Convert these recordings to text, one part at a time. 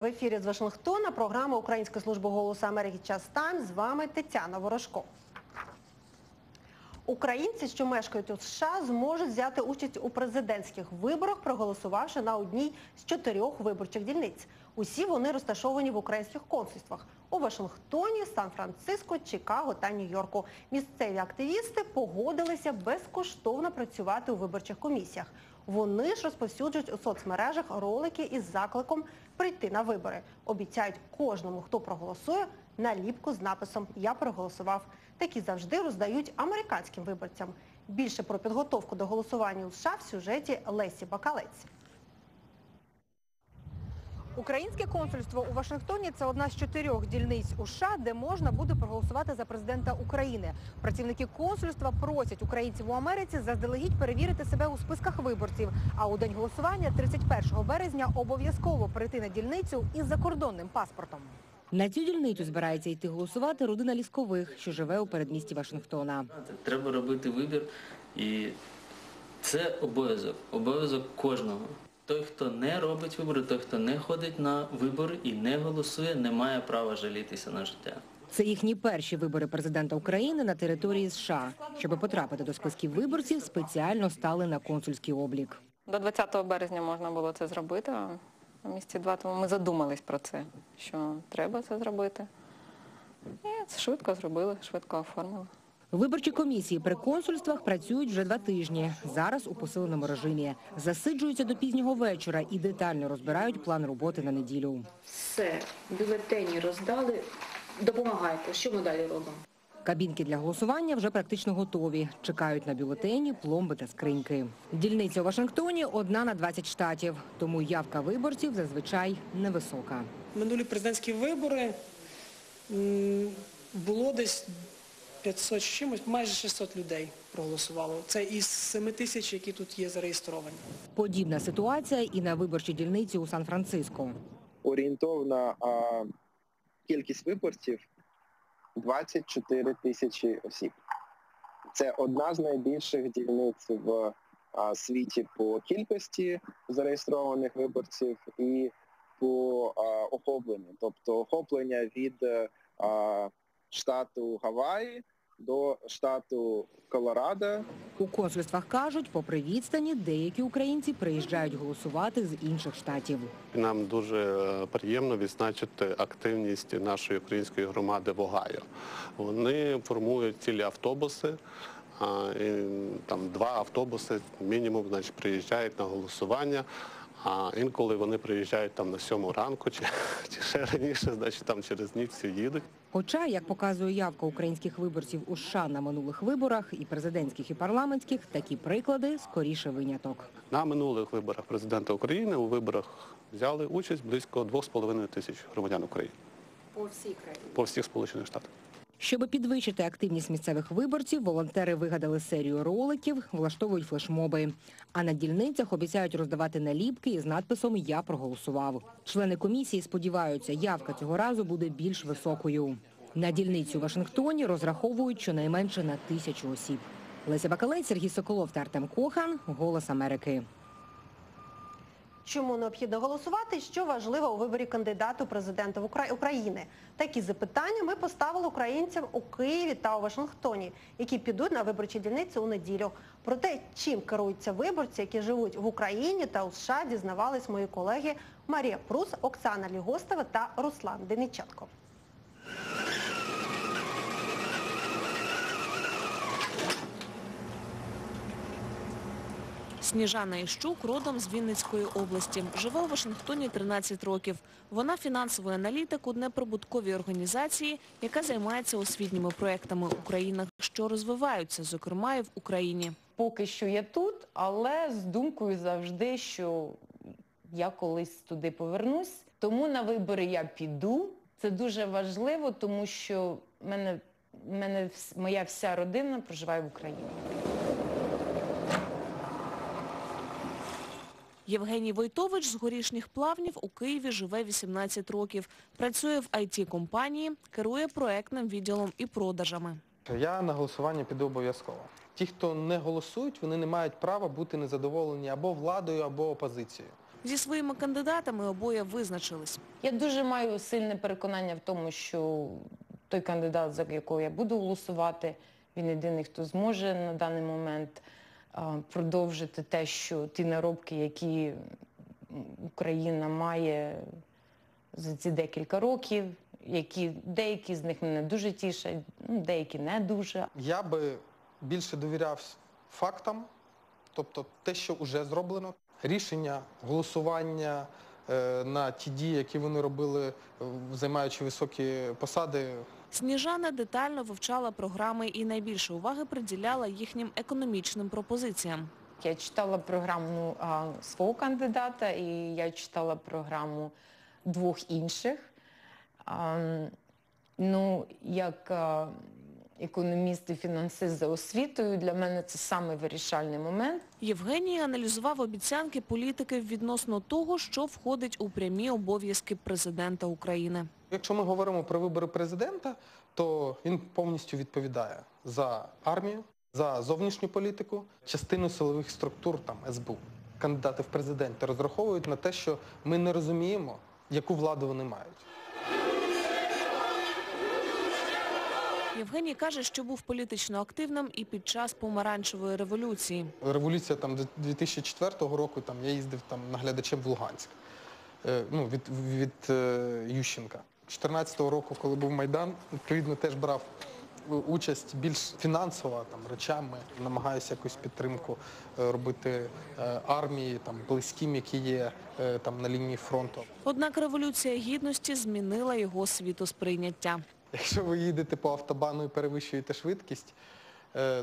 В ефірі з Вашингтона програма Української служби голосу Америки Час Тайм. З вами Тетяна Ворожко. Українці, що мешкають у США, зможуть взяти участь у президентських виборах, проголосувавши на одній з чотирьох виборчих дільниць. Усі вони розташовані в українських консульствах у Вашингтоні, Сан-Франциско, Чикаго та Нью-Йорку. Місцеві активісти погодилися безкоштовно працювати у виборчих комісіях. Вони ж розповсюджують у соцмережах ролики із закликом прийти на вибори. Обіцяють кожному, хто проголосує, наліпку з написом Я проголосував. Такі завжди роздають американським виборцям. Більше про підготовку до голосування у США в сюжеті Лесі Бакалець. Українське консульство у Вашингтоні це одна з чотирьох дільниць у США, де можна буде проголосувати за президента України. Працівники консульства просять українців у Америці заздалегідь перевірити себе у списках виборців. А у день голосування, 31 березня, обов'язково прийти на дільницю із закордонним паспортом. На цю дільницю збирається йти голосувати родина Ліскових, що живе у передмісті Вашингтона. Треба робити вибір, і це обов'язок, обов'язок кожного. Той, хто не робить вибори, той, хто не ходить на вибори і не голосує, не має права жалітися на життя. Це їхні перші вибори президента України на території США. Щоб потрапити до списків виборців, спеціально стали на консульський облік. До 20 березня можна було це зробити, а місці два тому ми задумались про це, що треба це зробити. І швидко зробили, швидко оформили. Виборчі комісії при консульствах працюють вже два тижні. Зараз у посиленому режимі. Засиджуються до пізнього вечора і детально розбирають план роботи на неділю. Все, бюлетені роздали. Допомагайте. Що ми далі робимо? Кабінки для голосування вже практично готові. Чекають на бюлетені, пломби та скриньки. Дільниця у Вашингтоні одна на 20 штатів, тому явка виборців зазвичай невисока. Минулі президентські вибори було десь 500 з чимось, майже 600 людей проголосувало. Це із 7 тисяч, які тут є зареєстровані. Подібна ситуація і на виборчій дільниці у Сан-Франциско. орієнтовна а, кількість виборців 24 тисячі осіб. Це одна з найбільших дільниць в а, світі по кількості зареєстрованих виборців і по а, охопленню. Тобто охоплення від а, штату Гаваї до штату Колорадо У консульствах кажуть, попри відстані, деякі українці приїжджають голосувати з інших штатів. Нам дуже е, приємно відзначити активність нашої української громади в Огайо. Вони формують цілі автобуси. а, і, Там два автобуси мінімум значить, приїжджають на голосування. А інколи вони приїжджають там на сьому ранку чи, чи ще раніше, значить там через ніч всі їдуть. Хоча, як показує явка українських виборців у США на минулих виборах, і президентських, і парламентських, такі приклади скоріше виняток. На минулих виборах президента України у виборах взяли участь близько 2,5 тисяч громадян України. По всій країні? По всіх Сполучених Штатах. Щоб підвищити активність місцевих виборців, волонтери вигадали серію роликів, влаштовують флешмоби. А на дільницях обіцяють роздавати наліпки із надписом Я проголосував. Члени комісії сподіваються, явка цього разу буде більш високою. На дільницю у Вашингтоні розраховують щонайменше на тисячу осіб. Леся Бакалець, Сергій Соколов та Артем Кохан. Голос Америки. Чому необхідно голосувати? Що важливо у виборі кандидату президента України? Такі запитання ми поставили українцям у Києві та у Вашингтоні, які підуть на виборчі дільниці у неділю. Про те, чим керуються виборці, які живуть в Україні та у США, дізнавались мої колеги Марія Прус, Оксана Лігостова та Руслан Дениченко. Сніжана Іщук родом з Вінницької області. Живе у Вашингтоні 13 років. Вона фінансовий аналітик у неприбутковій організації, яка займається освітніми проектами у країнах, що розвиваються, зокрема і в Україні. поки що я тут, але з думкою завжди, що я колись туди повернусь. Тому на вибори я піду. Це дуже важливо, тому що мене, мене моя вся родина проживає в Україні. Євгеній Войтович з горішніх плавнів у Києві живе 18 років. Працює в IT-компанії, керує проектним відділом і продажами. Я на голосування піду обов'язково. Ті, хто не голосують, вони не мають права бути незадоволені або владою, або опозицією. Зі своїми кандидатами обоє визначились. Я дуже маю сильне переконання в тому, що той кандидат, за якого я буду голосувати, він єдиний, хто зможе на даний момент продовжити те, що ті наробки, які Україна має за ці декілька років, які деякі з них мене дуже тішать, ну, деякі не дуже. Я би більше довіряв фактам, тобто те, що вже зроблено. Рішення, голосування е, на ті дії, які вони робили, займаючи високі посади, Сніжана детально вивчала програми і найбільше уваги приділяла їхнім економічним пропозиціям. Я читала програму а, свого кандидата і я читала програму двох інших. А, ну, як а, економіст і фінансист за освітою, для мене це саме вирішальний момент. Євгеній аналізував обіцянки політиків відносно того, що входить у прямі обов'язки президента України. Якщо ми говоримо про вибори президента, то він повністю відповідає за армію, за зовнішню політику, частину силових структур, там СБУ. Кандидати в президенти розраховують на те, що ми не розуміємо, яку владу вони мають. Євгеній каже, що був політично активним і під час помаранчевої революції. Революція там 2004 року там я їздив там наглядачем в Луганськ. Е, ну, від, від е, Ющенка. 2014 року, коли був Майдан, відповідно теж брав е, участь більш фінансово, там, речами, намагаюся якусь підтримку е, робити е, армії, там, близьким, які є там, на лінії фронту. Однак революція гідності змінила його світосприйняття. Якщо ви їдете по автобану і перевищуєте швидкість,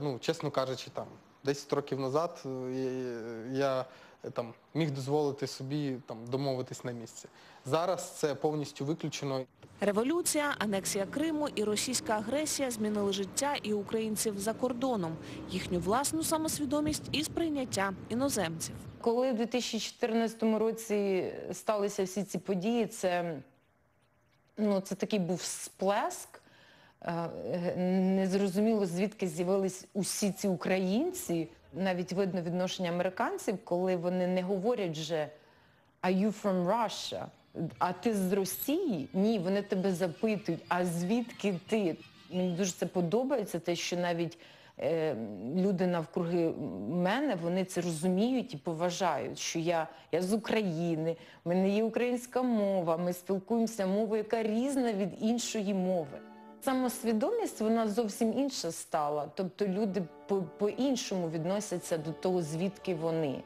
ну, чесно кажучи, там 10 років назад я, там, міг дозволити собі там, домовитись на місці. Зараз це повністю виключено. Революція, анексія Криму і російська агресія змінили життя і українців за кордоном, їхню власну самосвідомість і сприйняття іноземців. Коли в 2014 році сталися всі ці події, це, ну, це такий був сплеск. Е, Незрозуміло, звідки з'явились усі ці українці. Навіть видно відношення американців, коли вони не говорять вже «Are you from Russia?» А ти з Росії? Ні, вони тебе запитують, а звідки ти? Мені дуже це подобається, те, що навіть е, люди навкруги мене, вони це розуміють і поважають, що я, я з України, в мене є українська мова, ми спілкуємося мовою, яка різна від іншої мови. Самосвідомість вона зовсім інша стала. Тобто люди по- по-іншому відносяться до того, звідки вони.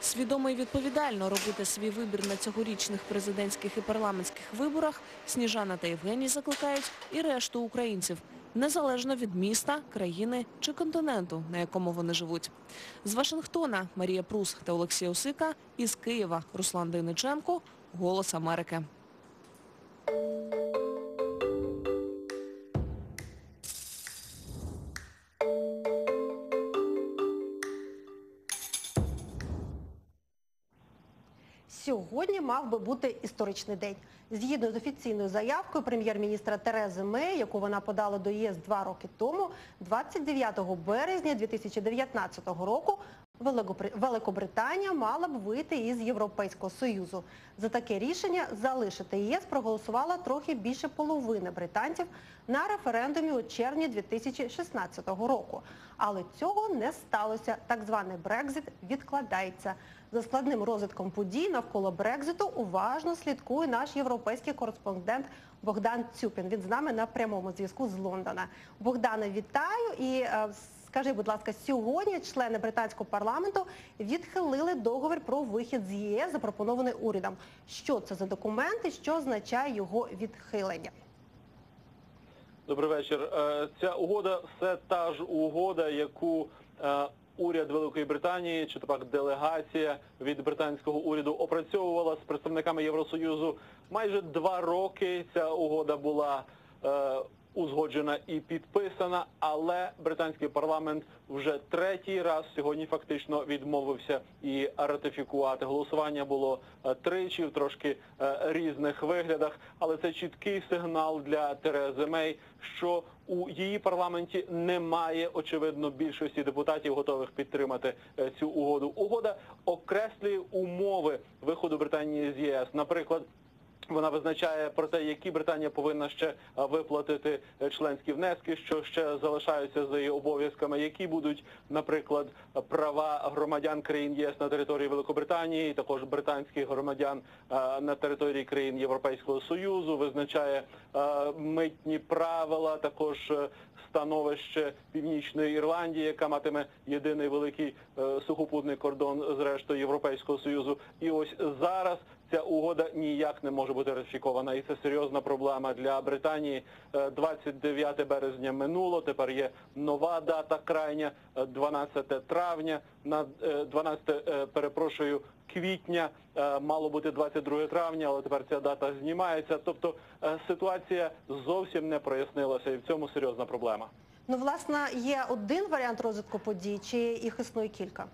Свідомо і відповідально робити свій вибір на цьогорічних президентських і парламентських виборах Сніжана та Євгеній закликають і решту українців, незалежно від міста, країни чи континенту, на якому вони живуть. З Вашингтона Марія Прус та Олексій Осика, із Києва Руслан Дейниченко, Голос Америки. Сьогодні мав би бути історичний день. Згідно з офіційною заявкою прем'єр-міністра Терези Мей, яку вона подала до ЄС два роки тому, 29 березня 2019 року Великобри- Великобританія мала б вийти із Європейського Союзу. За таке рішення залишити ЄС проголосувала трохи більше половини британців на референдумі у червні 2016 року. Але цього не сталося. Так званий Брекзит відкладається. За складним розвитком подій навколо Брекзиту уважно слідкує наш європейський кореспондент Богдан Цюпін. Він з нами на прямому зв'язку з Лондона. Богдане, вітаю і е, скажи, будь ласка, сьогодні члени британського парламенту відхилили договір про вихід з ЄС, запропонований урядом. Що це за документ і що означає його відхилення? Добрий вечір. Е, Ця угода все та ж угода, яку е, уряд Великої Британії, чи то пак делегація від британського уряду опрацьовувала з представниками Євросоюзу майже два роки. Ця угода була е, узгоджена і підписана, але британський парламент вже третій раз сьогодні фактично відмовився і ратифікувати. Голосування було е, тричі в трошки е, різних виглядах, але це чіткий сигнал для Терези Мей, що у її парламенті немає очевидно більшості депутатів, готових підтримати е, цю угоду. Угода окреслює умови виходу Британії з ЄС. Наприклад, вона визначає про те, які Британія повинна ще е, виплатити е, членські внески, що ще залишаються за її обов'язками, які будуть, наприклад, права громадян країн ЄС на території Великобританії, також британських громадян е, на території країн Європейського Союзу, визначає митні правила, також становище Північної Ірландії, яка матиме єдиний великий сухопутний кордон з рештою Європейського Союзу. І ось зараз ця угода ніяк не може бути ратифікована. І це серйозна проблема для Британії. Е, 29 березня минуло, тепер є нова дата крайня, е, 12 травня. На е, 12, е, перепрошую, квітня е, мало бути 22 травня, але тепер ця дата знімається. Тобто е, ситуація зовсім не прояснилася, і в цьому серйозна проблема. Ну, власне, є один варіант розвитку подій, чи їх існує кілька?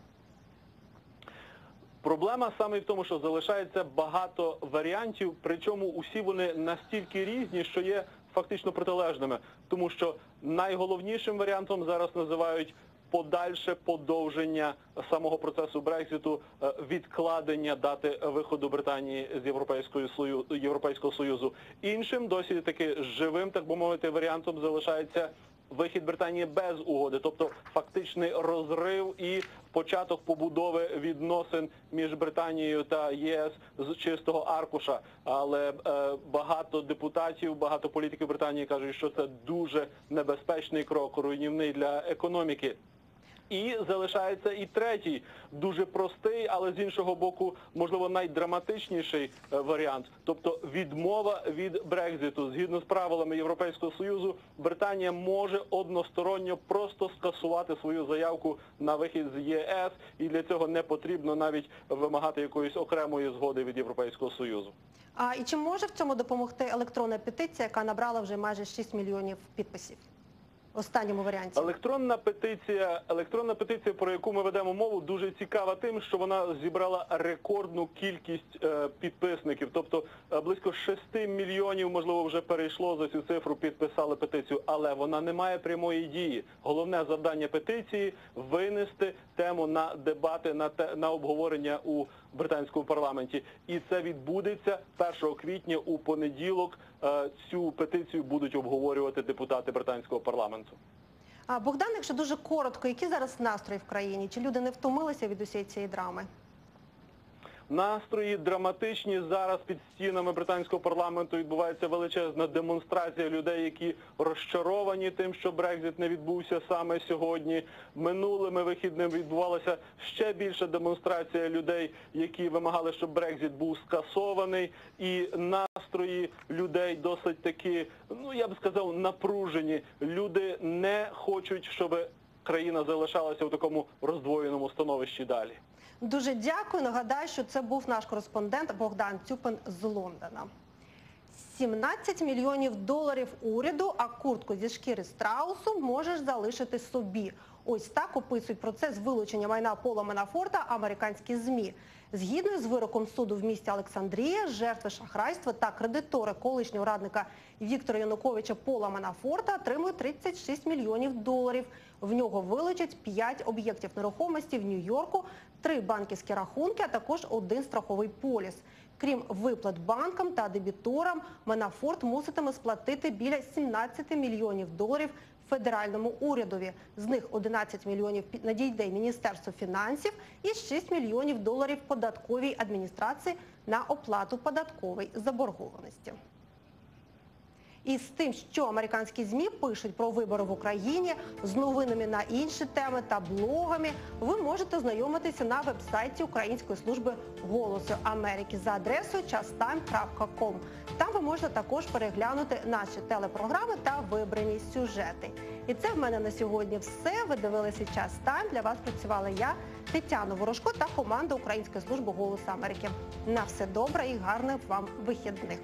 Проблема саме в тому, що залишається багато варіантів, причому усі вони настільки різні, що є фактично протилежними. Тому що найголовнішим варіантом зараз називають подальше подовження самого процесу Брекзиту, е, відкладення дати виходу Британії з Європейської Сою- Європейського Союзу. Іншим досі таки живим, так би мовити, варіантом залишається вихід Британії без угоди, тобто фактичний розрив і початок побудови відносин між Британією та ЄС з чистого аркуша. Але е, багато депутатів, багато політиків Британії кажуть, що це дуже небезпечний крок, руйнівний для економіки. І залишається і третій, дуже простий, але з іншого боку, можливо, найдраматичніший е, варіант. Тобто відмова від Брекзиту. Згідно з правилами Європейського Союзу, Британія може односторонньо просто скасувати свою заявку на вихід з ЄС, і для цього не потрібно навіть вимагати якоїсь окремої згоди від Європейського Союзу. А і чи може в цьому допомогти електронна петиція, яка набрала вже майже 6 мільйонів підписів? Останньому варіанті. Електронна петиція, електронна петиція, про яку ми ведемо мову, дуже цікава тим, що вона зібрала рекордну кількість е, підписників. Тобто е, близько 6 мільйонів, можливо, вже перейшло за цю цифру, підписали петицію, але вона не має прямої дії. Головне завдання петиції винести тему на дебати, на те на обговорення у британському парламенті. І це відбудеться 1 квітня у понеділок. Е, Цю петицію будуть обговорювати депутати британського парламенту. А Богдан, якщо дуже коротко, які зараз настрої в країні? Чи люди не втомилися від усієї цієї драми? Настрої драматичні зараз під стінами британського парламенту відбувається величезна демонстрація людей, які розчаровані тим, що Брекзит не відбувся саме сьогодні. Минулими вихідними відбувалася ще більша демонстрація людей, які вимагали, щоб Брекзит був скасований. І настрої людей досить таки, ну я б сказав, напружені. Люди не хочуть, щоб країна залишалася у такому роздвоєному становищі далі. Дуже дякую. Нагадаю, що це був наш кореспондент Богдан Цюпин з Лондона. 17 мільйонів доларів уряду, а куртку зі шкіри страусу можеш залишити собі. Ось так описують процес вилучення майна Пола Манафорта американські ЗМІ. Згідно з вироком суду в місті Олександрія, жертви шахрайства та кредитори колишнього радника Віктора Януковича Пола Манафорта отримують 36 мільйонів доларів. В нього вилучать 5 об'єктів нерухомості в Нью-Йорку, 3 банківські рахунки, а також один страховий поліс. Крім виплат банкам та дебіторам, Манафорт муситиме сплатити біля 17 мільйонів доларів федеральному урядові. З них 11 мільйонів надійде Міністерству фінансів і 6 мільйонів доларів податковій адміністрації на оплату податкової заборгованості. І з тим, що американські ЗМІ пишуть про вибори в Україні, з новинами на інші теми та блогами, ви можете знайомитися на вебсайті Української служби голосу Америки за адресою chastime.com. Там ви можете також переглянути наші телепрограми та вибрані сюжети. І це в мене на сьогодні все. Ви дивилися час Тайм. Для вас працювала я, Тетяна Ворожко та команда Української служби голосу Америки. На все добре і гарних вам вихідних.